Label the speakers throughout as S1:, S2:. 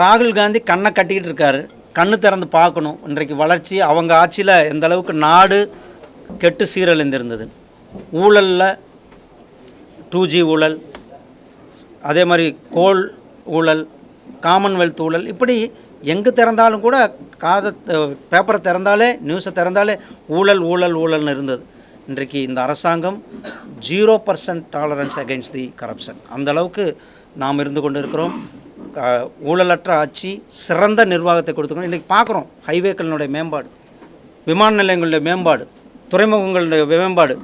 S1: ராகுல் காந்தி கண்ணை கட்டிக்கிட்டு இருக்காரு. கண்ணு திறந்து பார்க்கணும். இன்றைக்கு வளர்ச்சி அவங்க ஆட்சியில் எந்த அளவுக்கு நாடு கெட்டு சீரழிந்திருந்தது. ஊழலில் டூ ஜி ஊழல் அதே மாதிரி கோல் ஊழல் காமன்வெல்த் ஊழல் இப்படி எங்கு திறந்தாலும் கூட காதை பேப்பரை திறந்தாலே நியூஸை திறந்தாலே ஊழல் ஊழல் ஊழல்னு இருந்தது. இன்றைக்கு இந்த அரசாங்கம் zero percent tolerance against the corruption அந்த அளவுக்கு நாம் இருந்து கொண்டு இருக்கிறோம் ஊழலற்ற ஆட்சி சிறந்த நிர்வாகத்தை கொடுத்துக்கணும். இன்றைக்கி பார்க்குறோம் ஹைவேக்களினுடைய மேம்பாடு விமான நிலையங்களுடைய மேம்பாடு துறைமுகங்களுடைய மேம்பாடு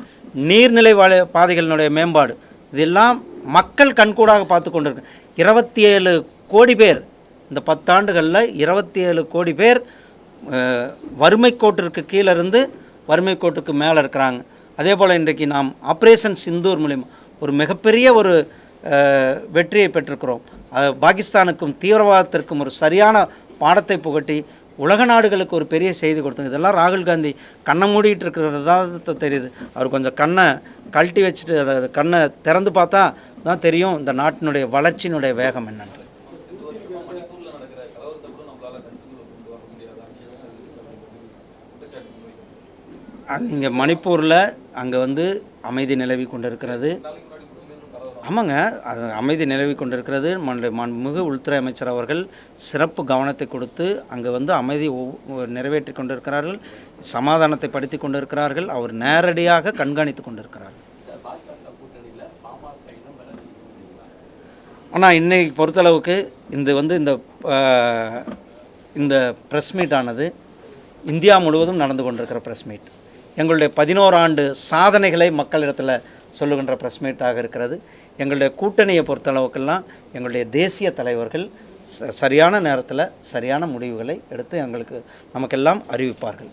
S1: நீர்நிலை வாழ பாதைகளினுடைய மேம்பாடு இதெல்லாம் மக்கள் கண்கூடாக பார்த்து கொண்டிருக்கு. இருபத்தி ஏழு கோடி பேர் இந்த பத்தாண்டுகளில் இருபத்தி ஏழு கோடி பேர் வறுமை கோட்டிற்கு கீழே இருந்து வறுமை கோட்டுக்கு மேலே இருக்கிறாங்க. அதே போல் இன்றைக்கு நாம் ஆப்ரேஷன் சிந்தூர் மூலிமா ஒரு மிகப்பெரிய ஒரு வெற்றியை பெற்றிருக்கிறோம். பாகிஸ்தானுக்கும் தீவிரவாதத்திற்கும் ஒரு சரியான பாடத்தை புகட்டி உலக நாடுகளுக்கு ஒரு பெரிய செய்தி கொடுத்தாங்க இதெல்லாம் ராகுல் காந்தி கண்ணை மூடிட்டு இருக்கிறதா தான் தெரியுது. அவர் கொஞ்சம் கண்ணை கழட்டி வச்சுட்டு அதை அதை கண்ணை திறந்து பார்த்தா தான் தெரியும் இந்த நாட்டினுடைய வளர்ச்சியினுடைய வேகம் என்னன்னு. அது இங்கே மணிப்பூரில் அங்கே வந்து அமைதி நிலவி கொண்டிருக்கிறது. ஆமாங்க அது அமைதி நிலவி கொண்டிருக்கிறது. மண்ட- மாண்புமிகு உள்துறை அமைச்சர் அவர்கள் சிறப்பு கவனத்தை கொடுத்து அங்கே வந்து அமைதி நிறைவேற்றி கொண்டிருக்கிறார்கள். சமாதானத்தை படுத்தி கொண்டிருக்கிறார்கள். அவர் நேரடியாக கண்காணித்து கொண்டிருக்கிறார்கள் ஆனால் இன்னைக்கு பொறுத்தளவுக்கு இந்த வந்து இந்த இந்த ப்ரெஸ் மீட் ஆனது இந்தியா முழுவதும் நடந்து கொண்டிருக்கிற ப்ரெஸ் மீட். எங்களுடைய பதினோரு ஆண்டு சாதனைகளை மக்களிடத்தில் சொல்லுகின்ற ப்ரெஸ் மீட்டாக இருக்கிறது. எங்களுடைய கூட்டணியை பொறுத்தளவுக்கெல்லாம் எங்களுடைய தேசிய தலைவர்கள் ச- சரியான நேரத்தில் சரியான முடிவுகளை எடுத்து எங்களுக்கு நமக்கெல்லாம் அறிவிப்பார்கள்.